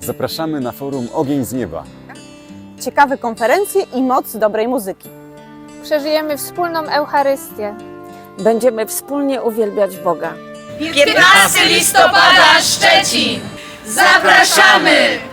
Zapraszamy na forum Ogień z Nieba. Ciekawe konferencje i moc dobrej muzyki. Przeżyjemy wspólną Eucharystię. Będziemy wspólnie uwielbiać Boga. 15 listopada Szczecin! Zapraszamy!